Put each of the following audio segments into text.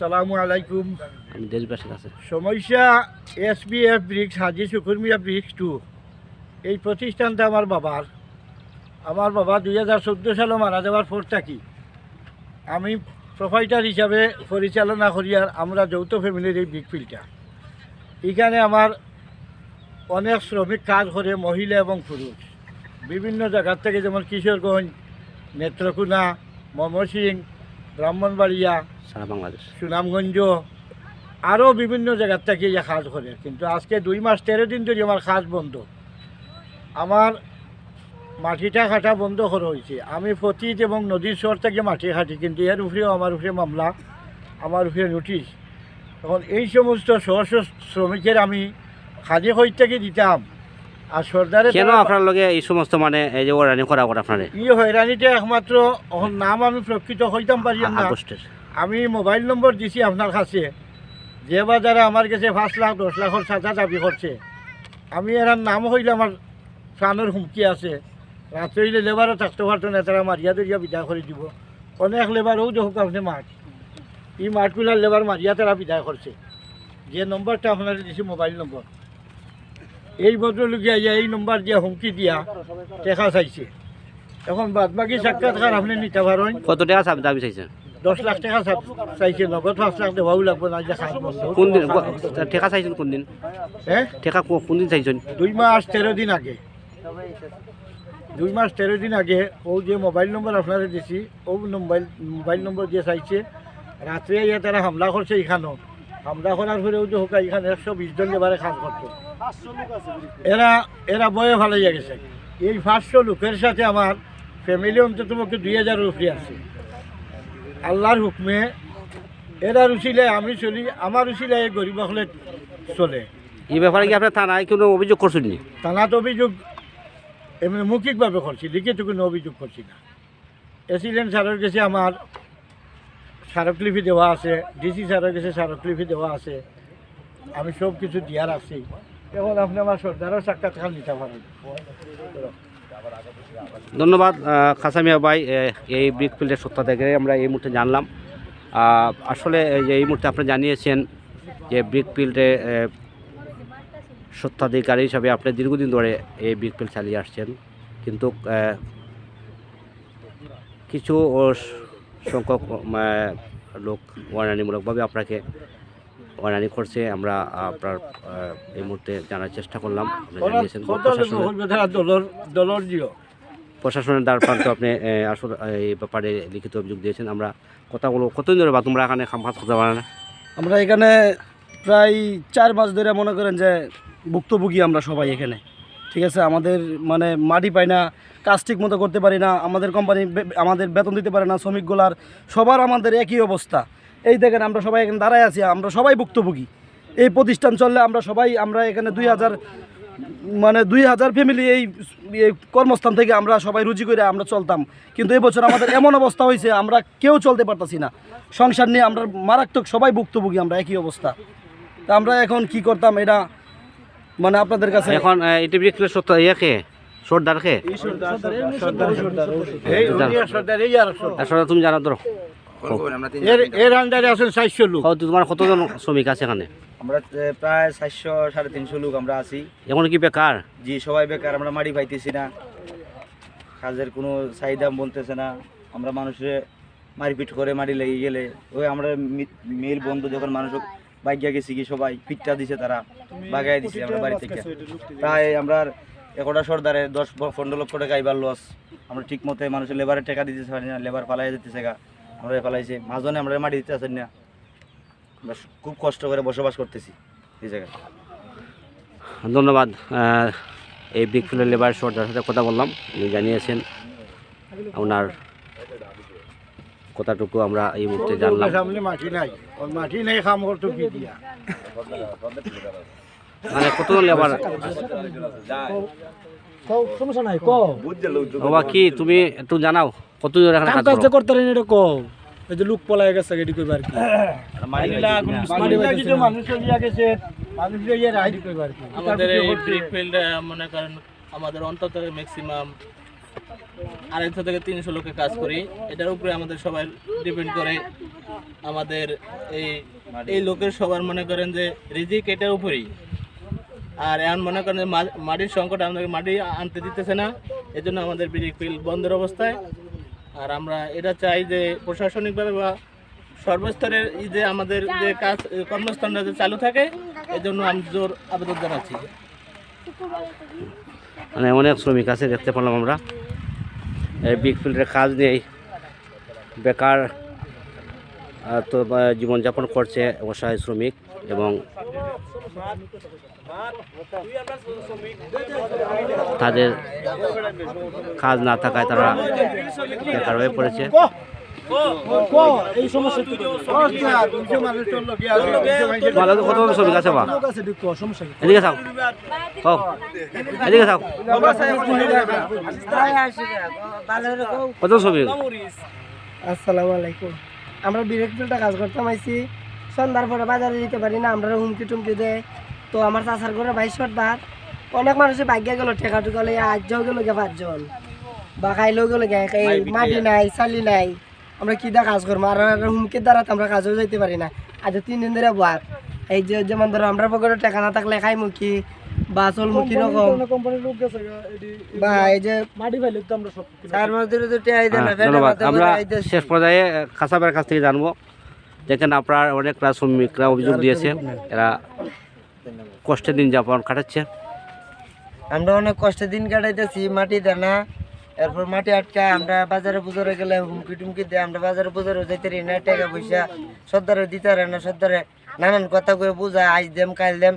আসসালামু আলাইকুম। আমি দেশবাসীর কাছে। সমস্যা S B F bricks Haji Shukurmiya bricks two. এই প্রতিষ্ঠানটা আমার বাবার। আমার বাবা দুই হাজার চোদ্দ সালে মারা যাওয়ার পর থাকি আমি প্রোফাইটার হিসাবে পরিচালনা করি আর আমরা যৌথ ফ্যামিলির এই বিগ ফিল্ডটা এখানে আমার অনেক শ্রমিক কাজ করে মহিলা এবং পুরুষ। বিভিন্ন জায়গার থেকে যেমন কিশোরগঞ্জ নেত্রকোনা ময়মনসিং ব্রাহ্মণবাড়িয়া সারা বাংলাদেশ। সুনামগঞ্জ আরও বিভিন্ন জায়গার থেকে ইয়ে কাজ করে কিন্তু আজকে দুই মাস তেরো দিন ধরে আমার কাজ বন্ধ। আমার মাটিটা কাটা বন্ধ করা হয়েছে। আমি পতিত এবং নদীর শহর থেকে মাটি কাটি কিন্তু এর উপরেও আমার উপরে মামলা আমার উপরে নোটিশ। তখন এই সমস্ত সহস্র শ্রমিকের আমি খালি হই থেকে দিতাম। আর সর্দারে কেন আপনার লগে এই সমস্ত মানে এই যে ওরানি করা করা আপনার? ই হয়রানিটা একমাত্র নাম আমি প্রকৃত হইতাম পারি না। আমি মোবাইল নম্বর দিছি আপনার কাছে। যে বাজারে আমার কাছে পাঁচ লাখ, দশ লাখের সাজা দাবি করছে, আমি এর নাম হইলে আমার প্রাণের হুমকি আছে। রাত্রে লেবারও থাকতে পারতো না, তারা মারিয়া দরিয়া বিদায় করে দিব। অনেক লেবারও দেখুক আপনি মাঠ। এই মাঠগুলার লেবার মারিয়া তারা বিদায় করছে। যে নম্বরটা আপনার দিছি মোবাইল নম্বর। এই ভদ্রলোকে আইয়া এই নম্বর দিয়া হুমকি দিয়া দেখা চাইছে। এখন বাদ বাকি সাক্ষাৎকার আপনি নিতে পারেন। কত টাকা দাবি চাইছেন দশ লাখ টাকা চাইছে নগদ পাঁচ লাখ দেওয়াও লাগবে না যে খাস বন্ধ কোন দিন টেকা চাইছেন কোন দিন হ্যাঁ টেকা কো- কোন দিন চাইছেন দুই মাস তেরো দিন আগে। দুই মাস তেরো দিন আগে ও যে মোবাইল নম্বর আপনারা দিছি ও মোবাইল মোবাইল নম্বর দিয়ে চাইছে রাত্রে ইয়ে তারা হামলা করছে এখানেও হামলা করার পরেও যে হোক এখানে একশো বিশ জন এবারে কাজ করতো এরা এরা বয়ে ভালো গেছে এই পাঁচশো লোকের সাথে আমার ফ্যামিলি অন্তত দুই হাজার উপরে আছে। আল্লাহর হুকমে এরা রুচিলে আমি চলি আমার রুচিলে এই গরিব হলে চলে। এই ব্যাপারে কি আপনার থানায় কোনো অভিযোগ করছেন থানাত অভিযোগ এমনি মৌখিকভাবে করছি লিখিত কোনো অভিযোগ করছি না। এসিডেন্ট স্যারের কাছে আমার স্মারকলিপি দেওয়া আছে ডিসি স্যারের কাছে স্মারকলিপি দেওয়া আছে। আমি সব কিছু দিয়ার আছি এখন আপনি আমার সর্দারও সাক্ষাৎকার নিতে পারেন। ধন্যবাদ খাসামিয়া ভাই এই ব্রিক ফিল্ডের সত্তা থেকে আমরা এই মুহূর্তে জানলাম। আসলে এই মুহূর্তে আপনি জানিয়েছেন যে ব্রিক ফিল্ডে এ, সত্ত্বাধিকারী হিসাবে আপনি দীর্ঘদিন ধরে এই ব্রিক ফিল্ড চালিয়ে আসছেন। কিন্তু কিছু সংখ্যক লোক ওয়ারানিমূলকভাবে আপনাকে ওয়ারানি করছে আমরা আপনার এই মুহূর্তে জানার চেষ্টা করলাম। জানিয়েছেন প্রশাসনের- দ্বার প্রান্ত আপনি আসলে এই ব্যাপারে লিখিত অভিযোগ দিয়েছেন। আমরা কথাগুলো কতদিন ধরে বা তোমরা এখানে খামখাজ করতে পারে না? আমরা এখানে প্রায় চার মাস ধরে মনে করেন যে ভুক্তভোগী আমরা সবাই এখানে। ঠিক আছে? আমাদের মানে মাটি পাই না কাজ ঠিক মতো করতে পারি না আমাদের কোম্পানি আমাদের বেতন দিতে পারে না শ্রমিকগুলার সবার আমাদের একই অবস্থা। এই দেখেন আমরা সবাই এখানে দাঁড়ায় আছি আমরা সবাই ভুক্তভোগী এই প্রতিষ্ঠান চললে আমরা সবাই আমরা এখানে দুই হাজার মানে দুই হাজার ফ্যামিলি এই এই কর্মস্থান থেকে আমরা সবাই রুজি করে আমরা চলতাম কিন্তু এবছর আমাদের এমন অবস্থা হয়েছে আমরা কেউ চলতে পারতাছি না সংসার নিয়ে আমরা মারাত্মক সবাই ভুক্তভোগী আমরা একই অবস্থা তা আমরা এখন কি করতাম এটা মানে আপনাদের কাছে এখন এটি বিক্রি সত্য ইয়েকে সর্দার এই এই তুমি জানো ধরো এর এর আন্ডারে আছেন চারশো লোক। কত- তোমার কতজন শ্রমিক আছে এখানে? আমরা প্রায় চারশো সাড়ে তিনশো লোক আমরা আছি। এখন কি বেকার? জি সবাই বেকার আমরা মাটি পাইতেছি না। কাজের কোনো চাহিদা বলতেছে না। আমরা মানুষের মারপিট করে মারি লেগে গেলে। ওই আমরা মি- মিল বন্ধু যখন মানুষ বাইকিয়া গেছি কি সবাই পিঠটা দিছে তারা বাগাই দিছে আমরা বাড়ি থেকে। প্রায় আমরা একটা সর্দারে দশ পনেরো লক্ষ টাকা এবার লস আমরা ঠিক মতো মানুষের লেবারের টাকা দিতে পারি না লেবার পালাই যেতেছে গা। আমরা পালাইছে। মাজনে আমরা মাটি দিতে আসেন না। আমরা খুব কষ্ট করে বসবাস করতেছি এই জায়গায়। ধন্যবাদ এই বিগ ফিল্ডের লেবার সর্দার সাথে কথা বললাম। উনি জানিয়েছেন ওনার কথাটুকু আমরা এই মুহূর্তে জানলাম। সামনে মাটি নাই। মাটি নাই কাম করতো কি দিয়া। মানে কতজন লেবার সমস্যা নাই কও। বাবা কি তুমি একটু জানাও কতজন এখানে কাজ করো? করতে পারেন এটা কও। এই যে লোক পলাই গেছে এটি কইবার কি। কিছু মানুষ গেছে মানুষ ইয়ে রাইড করবার কি। আমাদের এই ব্রিক ফিল্ডে মনে করেন আমাদের অন্তত ম্যাক্সিমাম আড়াইশো থেকে তিনশো লোকে কাজ করি। এটার উপরে আমাদের সবাই ডিপেন্ড করে। আমাদের এই এই লোকের সবার মনে করেন যে রিজিক এটার উপরেই। আর এখন মনে করেন মাটির সংকট আমাদের মাটি আনতে দিতেছে না, এজন্য আমাদের ব্রিক ফিল বন্ধের অবস্থায়। আর আমরা এটা চাই যে প্রশাসনিকভাবে বা সর্বস্তরের যে আমাদের যে কাজ কর্মস্থানটা যে চালু থাকে, এজন্য আমি জোর আবেদন জানাচ্ছি। মানে অনেক শ্রমিক আছে, দেখতে পেলাম আমরা। এই বিগ ফিল্ডের কাজ নেই বেকার তো জীবনযাপন করছে অসহায় শ্রমিক। এবং তাদের কাজ না থাকায় তারা বেকার হয়ে পড়েছে। তোমাদের কত শ্রমিক আছে বা? এদিকে থাক। আলাইকুম। আমরা বিরেক কাজ করতাম আইছি সন্ধ্যার পরে বাজারে যেতে পারি না আমরা হুমকি টুমকি দেয়। তো আমার চাষার ঘরে বাইশ সর্দার অনেক মানুষের ভাগ্যে গেলো ঠেকা টুকা লইয়া আজও গেল গে পাঁচজন। বা খাইলেও গেল গে মাটি নাই চালি নাই। আমরা কি দা কাজ করব? আর হুমকির দ্বারা তো আমরা কাজও যাইতে পারি না। আজ তিন দিন ধরে বাদ এই যে যেমন ধরো আমরা পকেটে টাকা না থাকলে খাইমুখী বা চলমুখী রকম? কোম্পানির লোক গেছে বা এই যে মাটি ফাইলে তো আমরা সব চার মাস ধরে তো টেয়াই হ্যাঁ, আমরা শেষ পর্যায়ে খাসাবের কাছ থেকে জানব। দেখেন আপনার অনেকরা শ্রমিকরা অভিযোগ দিয়েছে, এরা কষ্টের দিন যাপন কাটাচ্ছে। আমরা অনেক কষ্টে দিন কাটাইতেছি, মাটি দানা, এরপর মাটি আটকা, আমরা বাজারে পুজোরে গেলে হুমকি টুমকি দেয়, আমরা বাজারে পুজোরে যাইতে পারি না, টাকা পয়সা সর্দারে দিতে পারে না, সর্দারে নানান কথা করে বোঝা আজ দেম কাল দেম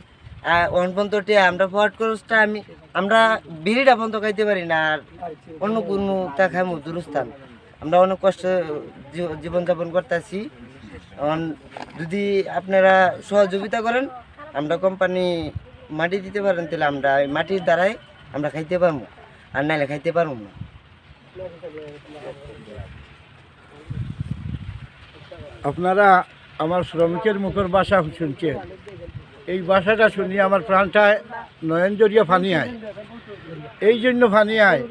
অন পর্যন্ত টিয়া, আমরা ফট খরচটা আমি, আমরা বিড়িটা পর্যন্ত খাইতে পারি না, আর অন্য কোনো তা খাইমু, দূরস্থান। আমরা অনেক কষ্ট জীবনযাপন করতেছি। যদি আপনারা সহযোগিতা করেন, আমরা কোম্পানি মাটি দিতে পারেন, তাহলে আমরা মাটির দ্বারাই আমরা খাইতে পারব, আর নাইলে খাইতে পারব না। আপনারা আমার শ্রমিকের মুখের বাসা শুনছেন। এই বাসাটা শুনি আমার প্রাণটায় নয়ন জড়িয়ে ফানি আয়। এই জন্য ফানি আয়,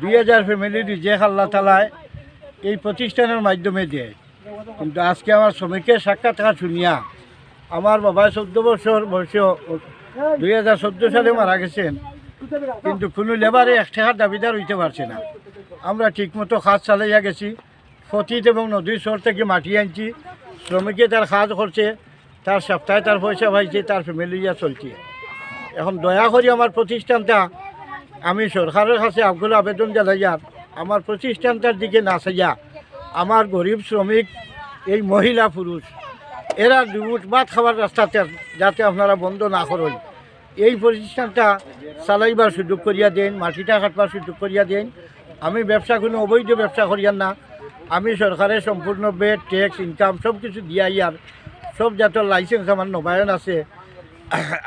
দুই হাজার ফ্যামিলির যে আল্লাহ তালায় এই প্রতিষ্ঠানের মাধ্যমে দেয়। কিন্তু আজকে আমার শ্রমিকের সাক্ষাৎ সাক্ষাৎকার শুনিয়া আমার বাবা চোদ্দ বছর বয়সে দুই হাজার চোদ্দ সালে মারা গেছেন। কিন্তু কোনো লেবারে এক টাকার দাবিদার হইতে পারছে না। আমরা ঠিকমতো কাজ চালাইয়া গেছি। ফতিত এবং নদীর শহর থেকে মাটি আনছি। শ্রমিকে তার কাজ করছে তার সপ্তাহে তার পয়সা পাইছে, তার ফ্যামিলি চলছে। এখন দয়া করি আমার প্রতিষ্ঠানটা, আমি সরকারের কাছে আগুলো আবেদন জানাইয়ার আমার প্রতিষ্ঠানটার দিকে না চাইয়া আমার গরিব শ্রমিক, এই মহিলা পুরুষ, এরা দুমুট ভাত খাবার রাস্তাতে, যাতে আপনারা বন্ধ না করেন। এই প্রতিষ্ঠানটা চালাইবার সুযোগ করিয়া দেন, মাটিটা কাটবার সুযোগ করিয়া দেন। আমি ব্যবসা কোনো অবৈধ ব্যবসা করিয়ার না। আমি সরকারের সম্পূর্ণ বেড, ট্যাক্স, ইনকাম সব কিছু দিয়া ইয়ার সব জাতীয় লাইসেন্স আমার নবায়ন আছে,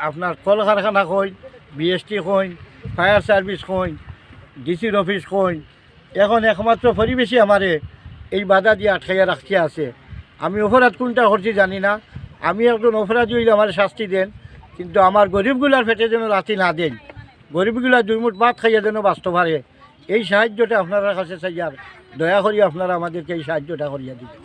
আপনার কল কারখানা কইন বিএসটি কইন ফায়ার সার্ভিস কইন ডিসির অফিস কইন এখন একমাত্র পরিবেশই আমারে এই বাধা দিয়ে আটকাইয়া রাখতে আছে। আমি অপরাধ কোনটা করছি জানি না। আমি একজন অপরাধী হইলে আমার শাস্তি দেন, কিন্তু আমার গরিবগুলার পেটে যেন রাতি না দেন। গরিবগুলা দুই মুঠ ভাত খাইয়া যেন বাস্তব পারে। এই সাহায্যটা আপনার কাছে চাই আর দয়া করি আপনারা আমাদেরকে এই সাহায্যটা করিয়া দিবেন।